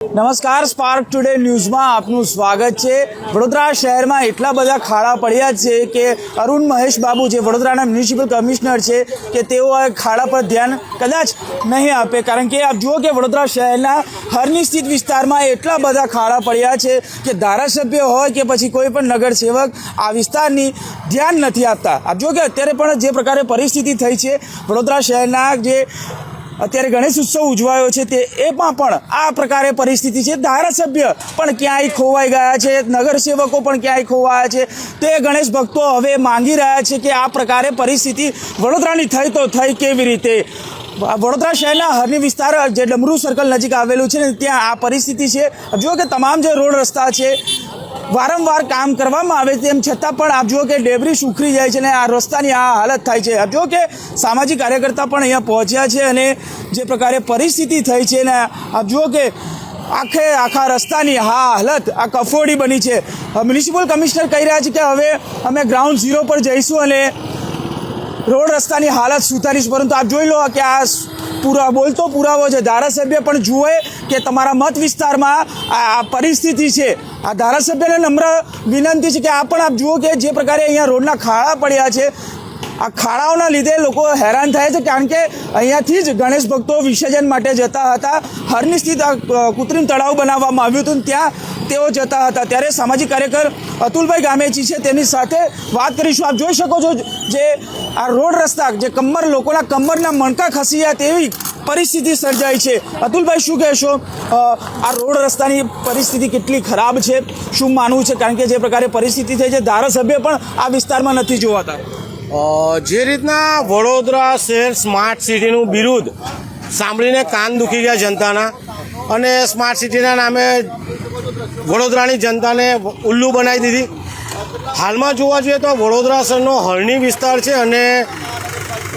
નમસ્કાર spark today ન્યૂઝમાં આપનું સ્વાગત છે. વડોદરા શહેરમાં એટલા બધા ખાડા પડ્યા છે કે અરુણ મહેશ બાબુ જે વડોદરાના મ્યુનિસિપલ કમિશનર છે કે તેઓ આ ખાડા પર ધ્યાન કદાચ નહીં આપે. કારણ કે આપ જુઓ કે વડોદરા શહેરના હરની સ્થિત વિસ્તારમાં એટલા બધા ખાડા પડ્યા છે કે ધારાસભ્ય હોય કે પછી કોઈ પણ નગરસેવક આ વિસ્તારની ધ્યાન નથી આપતા. આપ જુઓ કે અત્યારે પણ જે પ્રકારે પરિસ્થિતિ થઈ છે, વડોદરા શહેરના જે અત્યારે ગણેશ ઉત્સવ ઉજવાયો છે તે એમાં પણ આ પ્રકારે પરિસ્થિતિ છે. ધારાસભ્ય પણ ક્યાંય ખોવાઈ ગયા છે, નગરસેવકો પણ ક્યાંય ખોવાયા છે. તે ગણેશ ભક્તો હવે માંગી રહ્યા છે કે આ પ્રકારે પરિસ્થિતિ વડોદરાની થઈ તો થઈ કેવી રીતે? વડોદરા શહેરના હરની વિસ્તાર જે ડમરૂ સર્કલ નજીક આવેલું છે ને ત્યાં આ પરિસ્થિતિ છે. જો કે તમામ જે રોડ રસ્તા છે વારંવાર કામ કરવામાં આવે તેમ છતાં પણ આપ જુઓ કે ડેબરી સુખરી જાય છે અને આ રસ્તાની આ હાલત થાય છે. આપ જુઓ કે સામાજિક કાર્યકર્તા પણ અહીંયા પહોંચ્યા છે અને જે પ્રકારે પરિસ્થિતિ થઈ છે ને આપ જુઓ કે આખે આખા રસ્તાની હા હાલત, આ કફોડી બની છે. મ્યુનિસિપલ કમિશનર કહી રહ્યા છે કે હવે અમે ગ્રાઉન્ડ ઝીરો પર જઈશું અને રોડ રસ્તાની હાલત સુધારીશ. પરંતુ આપ જોઈ લો કે આ પૂરા બોલતો, પુરાવો છે. ધારાસભ્ય પણ જુએ કે તમારા મત વિસ્તારમાં આ પરિસ્થિતિ છે. આ ધારાસભ્યને નમ્ર વિનંતી છે કે આ પણ આપ જુઓ કે જે પ્રકારે અહીંયા રોડના ખાડા પડ્યા છે. આ ખાડાઓના લીધે લોકો હેરાન થાય છે કારણ કે અહીંયાથી જ ગણેશ ભક્તો વિસર્જન માટે જતા હતા. હરની સ્થિત કૃત્રિમ તળાવ બનાવવામાં આવ્યું હતું ત્યાં તેઓ જતા હતા. ત્યારે સામાજિક કાર્યકર અતુલભાઈ ગામેજી છે, તેની સાથે વાત કરીશું. આપ જોઈ શકો છો જે આ રોડ રસ્તા, જે કમર, લોકોના કમરના મણકા ખસી ગયા તેવી પરિસ્થિતિ સર્જાઈ છે. અતુલભાઈ, શું કહેશો? આ રોડ રસ્તાની પરિસ્થિતિ કેટલી ખરાબ છે? શું માનવું છે? કારણ કે જે પ્રકારે પરિસ્થિતિ થઈ છે, ધારાસભ્ય પણ આ વિસ્તારમાં નથી જોવાતા. જે રીતના વડોદરા શહેર સ્માર્ટ સિટીનું બિરુદ સાંભળીને કાન દુખી ગયા જનતાના અને સ્માર્ટ સિટીના નામે વડોદરાની જનતાને ઉલ્લુ બનાવી દીધી. હાલમાં જોવા જઈએ તો વડોદરા શહેરનો હરણી વિસ્તાર છે અને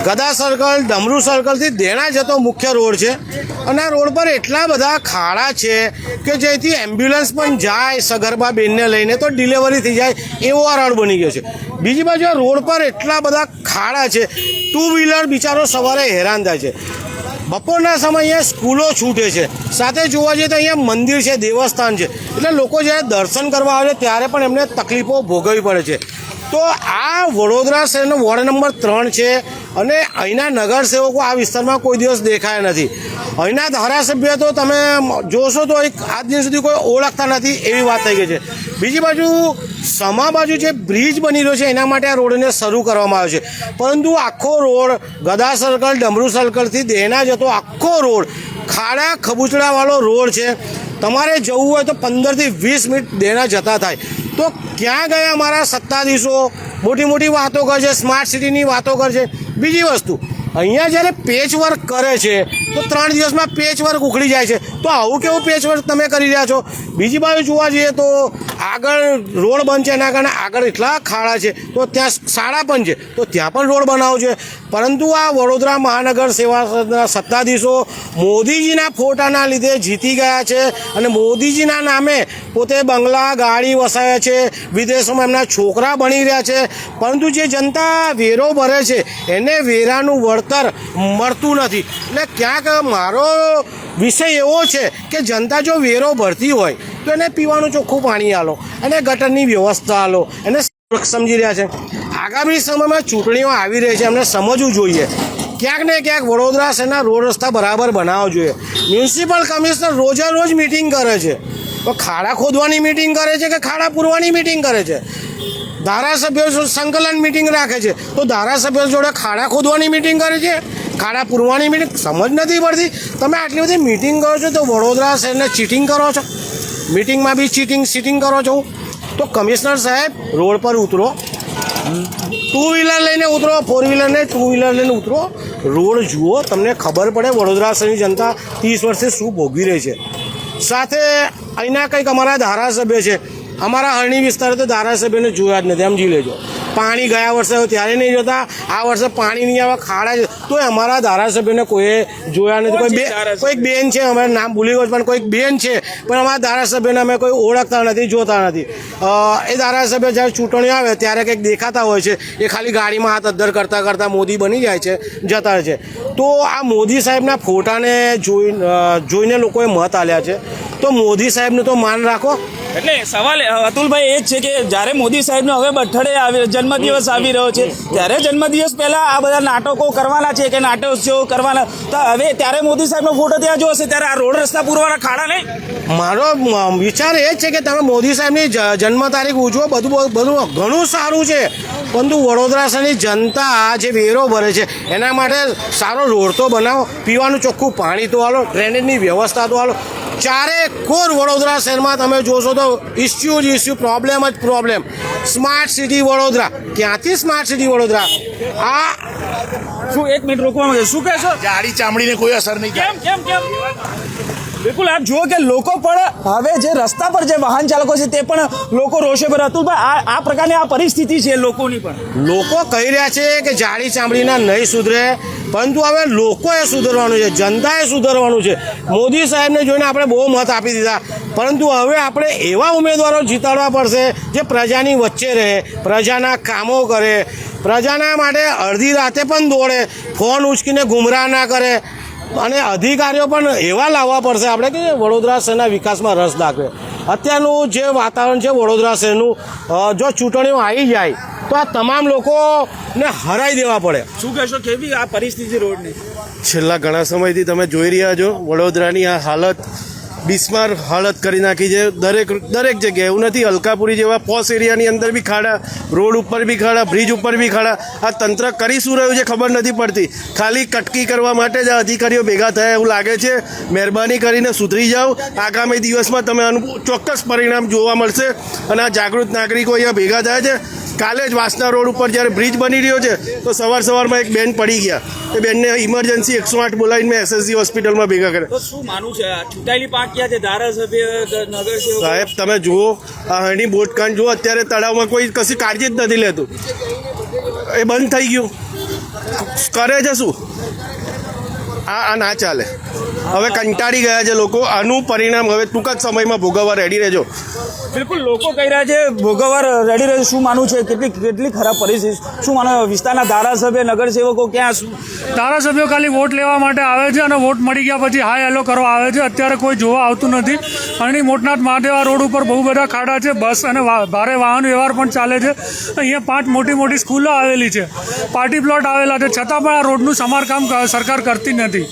ગદા સર્કલ, ડમરૂ સર્કલથી દેણા જતો મુખ્ય રોડ છે. અને આ રોડ પર એટલા બધા ખાડા છે કે જેથી એમ્બ્યુલન્સ પણ જાય સગર્ભા બેનને લઈને તો ડિલિવરી થઈ જાય એવો આ રોડ બની ગયો છે. બીજી બાજુ આ રોડ પર એટલા બધા ખાડા છે. ટુ વ્હીલર બિચારો સવારે હેરાન થાય છે. બપોરના સમયે સ્કૂલો છૂટે છે. સાથે જોવા જઈએ તો અહીંયા મંદિર છે, દેવસ્થાન છે. એટલે લોકો જ્યારે દર્શન કરવા આવે છે ત્યારે પણ એમને તકલીફો ભોગવવી પડે છે. તો આ વડોદરા શહેરનો વોર્ડ નંબર ત્રણ છે. અને અહીંના નગરસેવકો આ વિસ્તારમાં કોઈ દિવસ દેખાયા નથી. અહીંના ધારાસભ્ય તો તમે જોશો તો એક આજ દિન સુધી કોઈ ઓળખતા નથી એવી વાત થઈ ગઈ છે. બીજી બાજુ સમા બાજુ જે બ્રિજ બની રહ્યો છે એના માટે આ રોડને શરૂ કરવામાં આવ્યો છે. પરંતુ આખો રોડ ગદા સર્કલ, ડમરૂ સર્કલથી દેના જતો આખો રોડ ખાડા ખબૂચડાવાળો રોડ છે. તમારે જવું હોય તો પંદરથી વીસ મિનિટ દેના જતા થાય. તો ક્યાં ગયા અમારા સત્તાધીશો? મોટી મોટી વાતો કરશે સ્માર્ટ સિટીની વાતો કરશે. બીજી વસ્તુ, અહીંયા જ્યારે પેચ વર્ક કરે છે તો ત્રણ દિવસમાં પેચ વર્ક ઉખડી જાય છે. તો આવું કેવું પેચ વર્ક તમે કરી રહ્યા છો? બીજી બાજુ જોવા જઈએ તો આગળ રોડ બંધ છે, એના કારણે આગળ એટલા ખાડા છે. તો ત્યાં શાળા પણ છે. તો ત્યાં પણ રોડ બનાવવો છે. પરંતુ આ વડોદરા મહાનગર સેવા સત્તાધીશો મોદીજીના ફોટાના લીધે જીતી ગયા છે અને મોદીજીના નામે પોતે બંગલા ગાડી વસાવ્યા છે. વિદેશોમાં એમના છોકરા બની રહ્યા છે. પરંતુ જે જનતા વેરો ભરે છે, એને વેરાનું વળતર મળતું નથી. એટલે ક્યાંક મારો વિષય એવો છે કે જનતા જો વેરો ભરતી હોય, તો એને પીવાનું ચોખ્ખું પાણી આલો અને ગટરની વ્યવસ્થા આલો, એને સમજી રહ્યા છે. આગામી સમયમાં ચૂંટણીઓ આવી રહી છે એમને સમજવું જોઈએ. ક્યાંક ને ક્યાંક વડોદરા શહેરના રોડ રસ્તા બરાબર બનાવવા જોઈએ. મ્યુનિસિપલ કમિશનર રોજે રોજ મિટિંગ કરે છે. તો ખાડા ખોદવાની મિટિંગ કરે છે કે ખાડા પૂરવાની મિટિંગ કરે છે? ધારાસભ્યો સંકલન મિટિંગ રાખે છે, તો ધારાસભ્યો જોડે ખાડા ખોદવાની મિટિંગ કરે છે? ખાડા પૂરવાની મિટિંગ સમજ નથી પડતી. તમે આટલી બધી મિટિંગ કરો છો તો વડોદરા શહેરને ચીટિંગ કરો છો? મિટિંગમાં બી ચીટિંગ સીટિંગ કરો છો? તો કમિશનર સાહેબ, રોડ પર ઉતરો. ટુ વ્હીલર લઈને ઉતરો ફોર વ્હીલર ને ટુ વ્હીલર લઈને ઉતરો. રોડ જુઓ, તમને ખબર પડે વડોદરા શહેરની જનતા ત્રીસ વર્ષે શું ભોગવી રહી છે. સાથે અહીંના કંઈક અમારા ધારાસભ્ય છે. અમારા હરણી વિસ્તાર તો ધારાસભ્યને જોયા જ નથી. સમજી લેજો. પાણી ગયા વર્ષે ત્યારે નહીં જોતા. આ વર્ષે પાણી નહીં આવે ખાડા તો અમારા ધારાસભ્યને કોઈએ જોયા નથી. કોઈ બે કોઈક બેન છે અમારે નામ ભૂલી ગયો પણ કોઈક બેન છે. પણ અમારા ધારાસભ્યને અમે કોઈ ઓળખતા નથી જોતા નથી. એ ધારાસભ્ય જ્યારે ચૂંટણી આવે ત્યારે કંઈક દેખાતા હોય છે. એ ખાલી ગાડીમાં હાથ અદ્ધર કરતાં કરતાં મોદી બની જાય છે જતા છે. તો આ મોદી સાહેબના ફોટાને જોઈ જોઈને લોકોએ મત આલ્યા છે. તો મોદી સાહેબનું તો માન રાખો. એટલે સવાલ અતુલભાઈ, એ જ છે કે જ્યારે મોદી સાહેબનો હવે આવી, જન્મદિવસ આવી રહ્યો છે, ત્યારે જન્મદિવસ પહેલાં આ બધા નાટકો કરવાના છે કે નાટકો કરવાના? તો હવે ત્યારે મોદી સાહેબનો ફોટો ત્યાં જો હશે, ત્યારે આ રોડ રસ્તા પૂરવાના ખાડા નહીં? મારો વિચાર એ જ છે કે તમે મોદી સાહેબની જન્મ તારીખ ઉજવો, બધું બધું ઘણું સારું છે. પરંતુ વડોદરા શહેરની જનતા જે વેરો ભરે છે, એના માટે સારો રોડ તો બનાવો, પીવાનું ચોખ્ખું પાણી તો હાલો ડ્રેનેજની વ્યવસ્થા તો આલો. ચારે કોર વડોદરા શહેરમાં તમે જોશો તો ઇસ્યુ જ ઇસ્યુ પ્રોબ્લેમ જ પ્રોબ્લેમ સ્માર્ટ સિટી વડોદરા. ક્યાંથી સ્માર્ટ સિટી વડોદરા? આ શું એક મિનિટ રોકવા માંગે શું કહેશો જાડી ચામડીને કોઈ અસર નહીં કેમ કેમ કેમ? બિલકુલ આપ જુઓ કે લોકો પણ હવે જે રસ્તા પર જે વાહન ચાલકો છે તે પણ લોકો રોષે પર હતું આ આ પ્રકારની આ પરિસ્થિતિ છે લોકોની પણ. લોકો કહી રહ્યા છે કે જાડી ચામડીના નહીં સુધરે. પરંતુ હવે લોકોએ સુધરવાનું છે, જનતાએ સુધરવાનું છે. મોદી સાહેબને જોઈને આપણે બહુ મત આપી દીધા. પરંતુ હવે આપણે એવા ઉમેદવારો જીતાડવા પડશે જે પ્રજાની વચ્ચે રહે, પ્રજાના કામો કરે, પ્રજાના માટે અડધી રાતે પણ દોડે, ફોન ઉચકીને ગુમરાહ ના કરે. અને અધિકારીઓ પણ એવા લાવવા પડશે આપણે કે વડોદરા શહેરના વિકાસમાં રસ દાખવે. અત્યારનું જે વાતાવરણ છે વડોદરા શહેરનું જો ચૂંટણીઓ આવી જાય તો આ તમામ લોકોને હરાઈ દેવા પડે. શું કહેશો કેવી આ પરિસ્થિતિ રોડની? છેલ્લા ઘણા સમયથી તમે જોઈ રહ્યા છો વડોદરાની આ હાલત બિસ્માર હાલત કરી નાખી છે. દરેક દરેક જગ્યાએ એવું નથી. અલકાપુરી જેવા પોસ એરિયાની અંદર બી ખાડા, રોડ ઉપર બી ખાડા, બ્રિજ ઉપર બી ખાડા. આ તંત્ર કરી શું રહ્યું છે ખબર નથી પડતી. ખાલી કટકી કરવા માટે જ આ અધિકારીઓ ભેગા થયા એવું લાગે છે. મહેરબાની કરીને સુધરી જાઓ. આગામી દિવસમાં તમે આનું ચોક્કસ પરિણામ જોવા મળશે. અને આ જાગૃત નાગરિકો અહીંયા ભેગા થયા છે. કાલે જ વાસના રોડ ઉપર જ્યારે બ્રિજ બની રહ્યો છે તો સવાર સવારમાં એક બેન પડી ગયા. એ બેનને ઇમરજન્સી એકસો આઠ બોલાવીને મેં એસએસજી હોસ્પિટલમાં ભેગા કર્યા. શું માનવું છે? ચૂંટાયેલી ક્યાં છે? ધારાસભ્ય સાહેબ તમે જુઓ આ હણી બોટકાંડ જુઓ અત્યારે તળાવમાં કોઈ કશી કાળજી જ નથી લેતું. એ બંધ થઈ ગયું. કરે છે શું? આ આ ના ચાલે. હવે કંટાળી ગયા છે લોકો. આનું પરિણામ હવે ટૂંક જ સમયમાં ભોગવવા રેડી રહેજો. બિલકુલ લોકો કહી રહ્યા છે, ભોગવવા રેડી રહ્યું શું માનવું છે? કેટલી કેટલી ખરાબ પરિસ્થિતિ શું માનો, વિસ્તારના ધારાસભ્ય, નગરસેવકો ક્યાં શું? ધારાસભ્યો ખાલી વોટ લેવા માટે આવે છે અને વોટ મળી ગયા પછી હાય હેલો કરવા આવે છે. અત્યારે કોઈ જોવા આવતું નથી. અને મોટનાથ મહાદેવા રોડ ઉપર બહુ બધા ખાડા છે, બસ અને ભારે વાહન વ્યવહાર પણ ચાલે છે. અહીંયા પાંચ મોટી મોટી સ્કૂલો આવેલી છે. પાર્ટી પ્લોટ આવેલા છે. છતાં પણ આ રોડનું સમારકામ સરકાર કરતી નથી.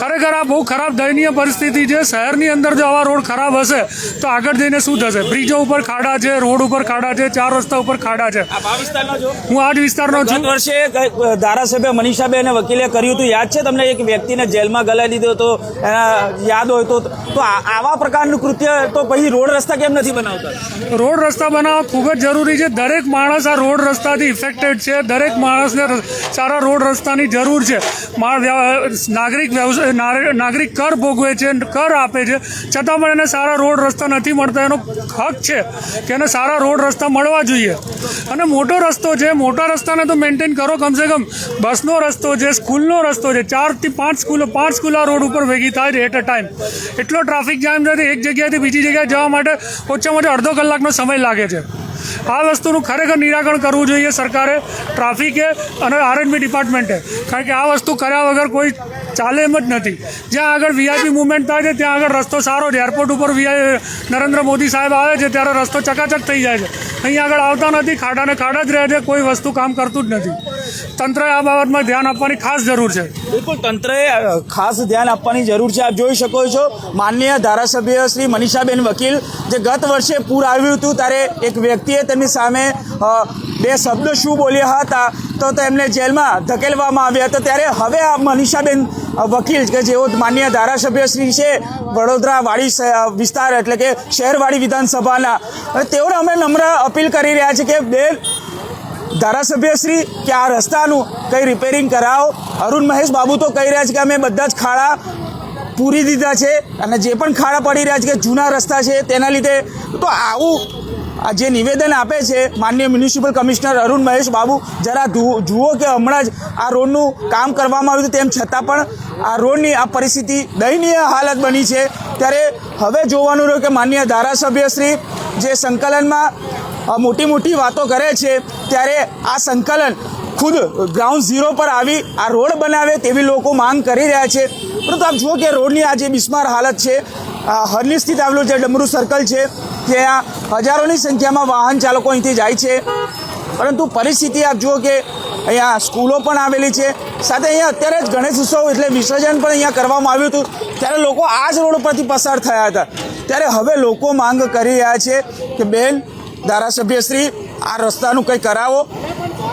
ખરેખર આ બહુ ખરાબ દયનીય પરિસ્થિતિ છે. શહેરની અંદર જો આવા રોડ ખરાબ હશે, તો આગળ જઈને શું થશે? બ્રિજો ઉપર ખાડા છે રોડ ઉપર ખાડા છે ચાર રસ્તા ઉપર ખાડા છે. હું આ જ વિસ્તારનો છું. વર્ષે ધારાસભ્ય મનીષાબેન વકીલે કર્યું હતું. યાદ છે તમને એક વ્યક્તિને જેલમાં ગલાવી દીધો હતો? યાદ હોય તો. તો આવા પ્રકારનું કૃત્ય તો પછી રોડ રસ્તા કેમ નથી બનાવતા? રોડ રસ્તા બનાવવા ખૂબ જ જરૂરી છે. દરેક માણસ આ રોડ રસ્તાથી ઇફેક્ટેડ છે. દરેક માણસને સારા રોડ રસ્તાની જરૂર છે. નાગરિક નાગરિક કર ભોગવે છે કર આપે છે. છતાં પણ એને સારા રોડ રસ્તા નથી મળતા. એનો હક છે કે એને સારા રોડ રસ્તા મળવા જોઈએ. અને મોટો રસ્તો છે, મોટા રસ્તાને તો મેન્ટેન કરો કમસે કમ. બસનો રસ્તો છે, સ્કૂલનો રસ્તો છે, ચારથી પાંચ સ્કૂલો, પાંચ સ્કૂલ આ રોડ ઉપર ભેગી થાય એટ અ ટાઈમ એટલો ટ્રાફિક જામ છે એક જગ્યાએથી બીજી જગ્યાએ જવા માટે ઓછામાં ઓછા અડધો કલાકનો સમય લાગે છે. આ વસ્તુનું ખરેખર નિરાકરણ કરવું જોઈએ સરકારે. ટ્રાફિકે અને આરએનબી ડિપાર્ટમેન્ટે કારણ કે આ વસ્તુ કર્યા વગર કોઈ ચાલે એમ જ નથી. જ્યાં આગળ વીઆઈપી મુવમેન્ટ થાય છે, ત્યાં આગળ રસ્તો સારો છે. એરપોર્ટ ઉપર વીઆઈ નરેન્દ્ર મોદી સાહેબ આવે છે, ત્યારે રસ્તો ચકાચક થઈ જાય છે. અહીં આગળ આવતા નથી ખાડાને ખાડા જ રહે છે, કોઈ વસ્તુ કામ કરતું જ નથી. તંત્રએ આ બાબતમાં ધ્યાન આપવાની ખાસ જરૂર છે. બિલકુલ, તંત્રએ ખાસ ધ્યાન આપવાની જરૂર છે. આપ જોઈ શકો છો, માનનીય ધારાસભ્ય શ્રી મનીષાબેન વકીલ જે ગત વર્ષે પૂર આવ્યું હતું, ત્યારે એક વ્યક્તિએ તેમની સામે બે શબ્દો શું બોલ્યા હતા, તો તેમને જેલમાં ધકેલવામાં આવ્યા હતા. ત્યારે હવે આ મનીષાબેન વકીલ કે જેઓ માન્ય ધારાસભ્ય શ્રી છે, વડોદરા વાડી વિસ્તાર એટલે કે શહેરવાડી વિધાનસભાના. તેઓને અમે નમ્ર અપીલ કરી રહ્યા છે કે બેન ધારાસભ્યશ્રી કે આ રસ્તાનું કંઈ રિપેરિંગ કરાવો. અરુણ મહેશ બાબુ તો કહી રહ્યા છે કે અમે બધા જ ખાડા પૂરી દીધા છે અને જે પણ ખાડા પડી રહ્યા છે કે જૂના રસ્તા છે તેના લીધે તો આવું આ જે નિવેદન આપે છે માન્ય મ્યુનિસિપલ કમિશનર અરુણ મહેશ બાબુ, જરા જુઓ કે હમણાં જ આ રોડનું કામ કરવામાં આવ્યું તેમ છતાં પણ આ રોડની આ પરિસ્થિતિ દયનીય હાલત બની છે. ત્યારે હવે જોવાનું રહ્યું કે માન્ય ધારાસભ્યશ્રી જે સંકલનમાં મોટી મોટી વાતો કરે છે, ત્યારે આ સંકલન ખુદ ગ્રાઉન્ડ ઝીરો પર આવી આ રોડ બનાવે તેવી લોકો માંગ કરી રહ્યા છે. પરંતુ આપ જુઓ કે રોડની આ જે બિસ્માર હાલત છે હરની સ્થિત આવેલું જે ડમરૂ સર્કલ છે ત્યાં હજારોની સંખ્યામાં વાહન ચાલકો અહીંથી જાય છે. પરંતુ પરિસ્થિતિ આપ જુઓ કે અહીંયા સ્કૂલો પણ આવેલી છે. સાથે અહીંયા અત્યારે જ ગણેશ ઉત્સવ એટલે વિસર્જન પણ અહીંયા કરવામાં આવ્યું હતું. ત્યારે લોકો આ જ રોડ પરથી પસાર થયા હતા. ત્યારે હવે લોકો માંગ કરી રહ્યા છે કે બેન ધારાસભ્યશ્રી આ રસ્તાનું કંઈ કરાવો.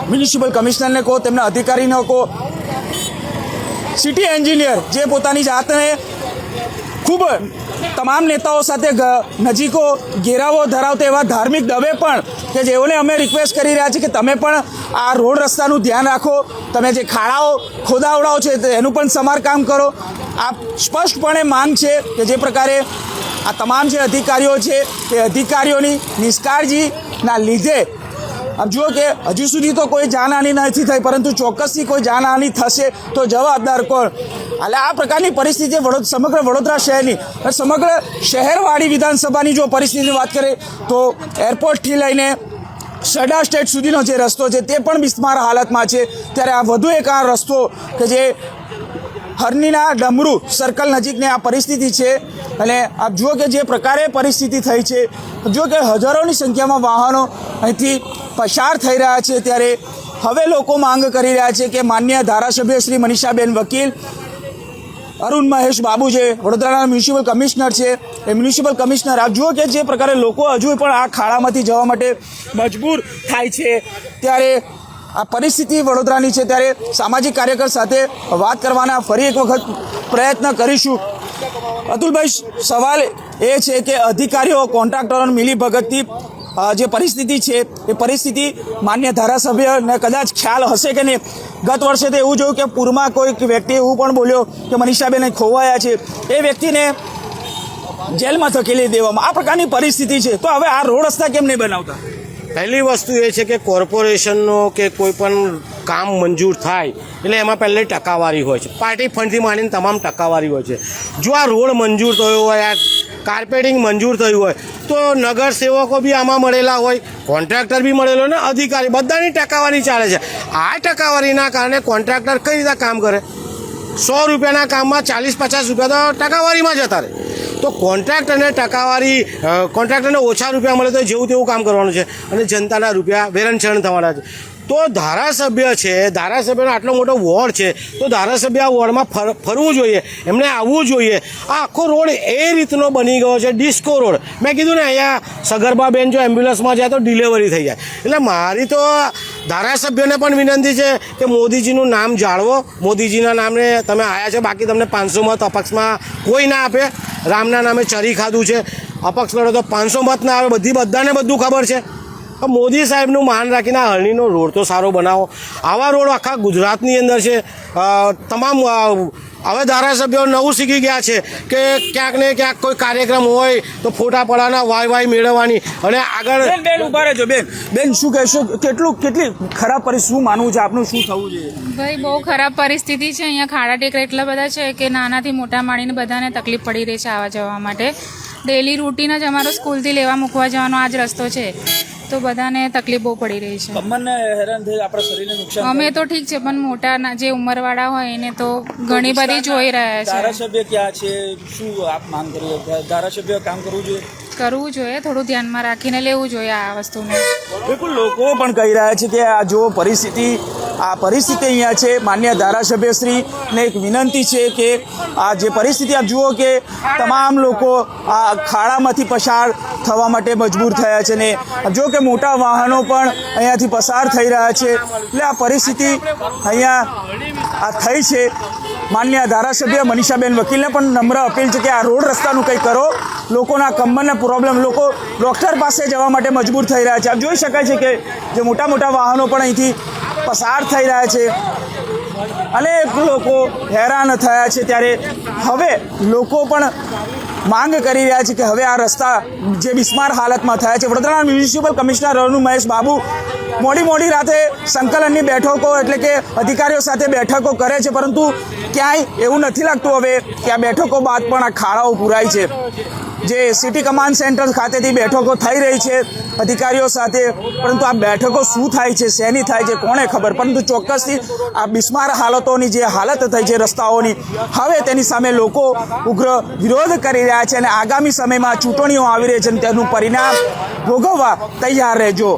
મ્યુનિસિપલ કમિશનરને કહો, તેમના અધિકારીને કહો. સિટી એન્જિનિયર જે પોતાની જાતને ખૂબ તમામ નેતાઓ સાથે નજીકો ઘેરાવો ધરાવતા એવા ધાર્મિક દવે પણ કે જેઓને અમે રિક્વેસ્ટ કરી રહ્યા છીએ કે તમે પણ આ રોડ રસ્તાનું ધ્યાન રાખો. તમે જે ખાડાઓ, ખોદાવડાઓ છે એનું પણ સમારકામ કરો. આ સ્પષ્ટપણે માંગ છે કે જે પ્રકારે આ તમામ જે અધિકારીઓ છે તે અધિકારીઓની નિષ્કાળજીના લીધે આમ જુઓ કે હજુ સુધી તો કોઈ જાનહાની નથી થઈ, પરંતુ ચોક્કસથી કોઈ જાનહાની થશે તો જવાબદાર કોણ? એટલે આ પ્રકારની પરિસ્થિતિ સમગ્ર વડોદરા શહેરની સમગ્ર શહેરવાળી વિધાનસભાની જો પરિસ્થિતિની વાત કરીએ, તો એરપોર્ટથી લઈને સડા સ્ટેટ સુધીનો જે રસ્તો છે, તે પણ બિસ્માર હાલતમાં છે. ત્યારે આ વધુ એક આ રસ્તો કે જે હરનીના ડમરૂ સર્કલ નજીકની આ પરિસ્થિતિ છે. અને આપ જુઓ કે જે પ્રકારે પરિસ્થિતિ થઈ છે, જો કે હજારોની સંખ્યામાં વાહનો અહીંથી પસાર થઈ રહ્યા છે. ત્યારે હવે લોકો માંગ કરી રહ્યા છે કે માન્ય ધારાસભ્ય શ્રી મનીષાબેન વકીલ, અરુણ મહેશ બાબુ છે વડોદરાના મ્યુનિસિપલ કમિશનર છે, એ મ્યુનિસિપલ કમિશનર, આપ જુઓ કે જે પ્રકારે લોકો હજુ પણ આ ખાડામાંથી જવા માટે મજબૂર થાય છે. ત્યારે આ પરિસ્થિતિ વડોદરાની છે ત્યારે સામાજિક કાર્યકર સાથે વાત કરવાના ફરી એક વખત પ્રયત્ન કરીશું. અતુલભાઈ, સવાલ એ છે કે અધિકારીઓ કોન્ટ્રાક્ટરોને મિલીભગતથી જે પરિસ્થિતિ છે, એ પરિસ્થિતિ માન્ય ધારાસભ્યને કદાચ ખ્યાલ હશે કે નહીં? ગત વર્ષે તો એવું જોયું કે પૂરમાં કોઈક વ્યક્તિ એવું પણ બોલ્યો કે મનીષાબેન ખોવાયા છે. એ વ્યક્તિને જેલમાં ધકેલી દેવામાં. આ પ્રકારની પરિસ્થિતિ છે. તો હવે આ રોડ રસ્તા કેમ નહીં બનાવતા? પહેલી વસ્તુ એ છે કે કોર્પોરેશનનો કે કોઈ પણ કામ મંજૂર થાય, એટલે એમાં પહેલે ટકાવારી હોય છે. પાર્ટી ફંડથી માંડીને તમામ ટકાવારી હોય છે. જો આ રોડ મંજૂર થયો હોય, આ કાર્પેટિંગ મંજૂર થયું હોય, તો નગર સેવકો બી આમાં મળેલા હોય, કોન્ટ્રાક્ટર બી મળેલો ને અધિકારી, બધાની ટકાવારી ચાલે છે. આ ટકાવારીના કારણે કોન્ટ્રાક્ટર કઈ રીતે કામ કરે? સો રૂપિયાના કામમાં ચાલીસ પચાસ રૂપિયા તો ટકાવારીમાં જતા રહે. તો કોન્ટ્રાક્ટરને ટકાવારી કોન્ટ્રાક્ટરને ઓછા રૂપિયા મળે તો જેવું તેવું કામ કરવાનું છે. અને જનતાના રૂપિયા વેરણછણ થવાના છે. તો ધારાસભ્ય છે, ધારાસભ્યનો આટલો મોટો વોર્ડ છે, તો ધારાસભ્ય આ વોર્ડમાં ફર, ફરવું જોઈએ એમણે આવવું જોઈએ. આ આખો રોડ એ રીતનો બની ગયો છે, ડિસ્કો રોડ. મેં કીધું ને, અહીંયા સગર્ભાબેન જો એમ્બ્યુલન્સમાં જાય તો ડિલિવરી થઈ જાય. એટલે મારી તો ધારાસભ્યોને પણ વિનંતી છે કે મોદીજીનું નામ જાળવો. મોદીજીના નામને તમે આવ્યા છે, બાકી તમને પાંચસો મત અપક્ષમાં કોઈ ના આપે. રામના નામે ચરી ખાધું છે. અપક્ષ લડો તો પાંચસો મત ના આવે, બધી બધાને બધું ખબર છે. મોદી સાહેબનું માન રાખીને આ હરણીનો રોડ તો સારો બનાવો. આવા રોડ આખા ગુજરાતની અંદર છે. તમામ હવે ધારાસભ્યો નવું શીખી ગયા છે કે ક્યાંક ને ક્યાંક કોઈ કાર્યક્રમ હોય તો ફોટા પડાના વાય વાય મેળવવાની. અને આગળ બેન બેન ઊભા રહેજો બેન. બેન શું કહેશો? કેટલું કેટલી ખરાબ પરિસ્થિતિ શું માનવું છે આપનું? શું થવું જોઈએ? ભાઈ બહુ ખરાબ પરિસ્થિતિ છે. અહીંયા ખાડા ટેકરા એટલા બધા છે કે નાનાથી મોટા માણીને બધાને તકલીફ પડી રહી છે આવવા જવા માટે. ડેલી રૂટીન જ અમારો સ્કૂલથી લેવા મૂકવા જવાનો આ જ રસ્તો છે. તો બધાને તકલીફ બહુ પડી રહી છે. કમરને હેરાન થઈ આપણા શરીરને નુકસાન અમે તો ઠીક છે પણ મોટા જે જે ઉંમરવાળા હોય એને તો ઘણી બધી જોઈ રહ્યા છે. ધારાસભ્ય ક્યાં છે? શું આપ માંગ કરી? ધારાસભ્ય કામ કરવું જોઈએ? કરવું જોઈએ થોડું ધ્યાનમાં રાખીને લેવું જોઈએ આ વસ્તુને. બિલકુલ લોકો પણ કહી રહ્યા છે કે આ જો પરિસ્થિતિ આ પરિસ્થિતિ અહીંયા છે. માન્ય ધારાસભ્યશ્રીને એક વિનંતી છે કે આ જે પરિસ્થિતિ આપ જુઓ કે તમામ લોકો આ ખાડામાંથી પસાર થવા માટે મજબૂર થયા છે ને જો કે મોટા વાહનો પણ અહીંયાથી પસાર થઈ રહ્યા છે. એટલે આ પરિસ્થિતિ અહીંયા આ થઈ છે. માન્ય ધારાસભ્ય મનીષાબેન વકીલને પણ નમ્ર અપીલ છે કે આ રોડ રસ્તાનું કંઈ કરો. લોકોના કમરના પ્રોબ્લેમ લોકો ડૉક્ટર પાસે જવા માટે મજબૂર થઈ રહ્યા છે. આપ જોઈ શકાય છે કે જે મોટા મોટા વાહનો પણ અહીંથી પસાર થઈ રહ્યા છે. અનેક લોકો હેરાન થયા છે ત્યારે હવે લોકો પણ માંગ કરી રહ્યા છે કે હવે આ રસ્તા જે બિસ્માર હાલતમાં થયા છે, વડોદરાના મ્યુનિસિપલ કમિશનર અરુણ મહેશ બાબુ મોડી મોડી રાતે સંકલનની બેઠકો એટલે કે અધિકારીઓ સાથે બેઠકો કરે છે, પરંતુ ક્યાંય એવું નથી લાગતું હવે કે આ બેઠકો બાદ પણ આ ખાડાઓ પુરાય છે. જે સિટી કમાન્ડ સેન્ટર ખાતેથી બેઠકો થઈ રહી છે, અધિકારીઓ સાથે. પરંતુ આ બેઠકો શું થાય છે, શેની થાય છે કોને ખબર? પરંતુ ચોક્કસથી આ બિસ્માર હાલતોની જે હાલત થઈ છે રસ્તાઓની, હવે તેની સામે લોકો ઉગ્ર વિરોધ કરી રહ્યા છે અને આગામી સમયમાં ચૂંટણીઓ આવી રહી છે અને તેનું પરિણામ ભોગવવા તૈયાર રહેજો.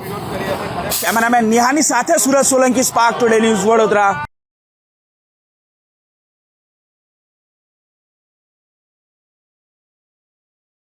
કેમેરામેન નિહાની સાથે Surat Solanki Spark Today News Vadodara.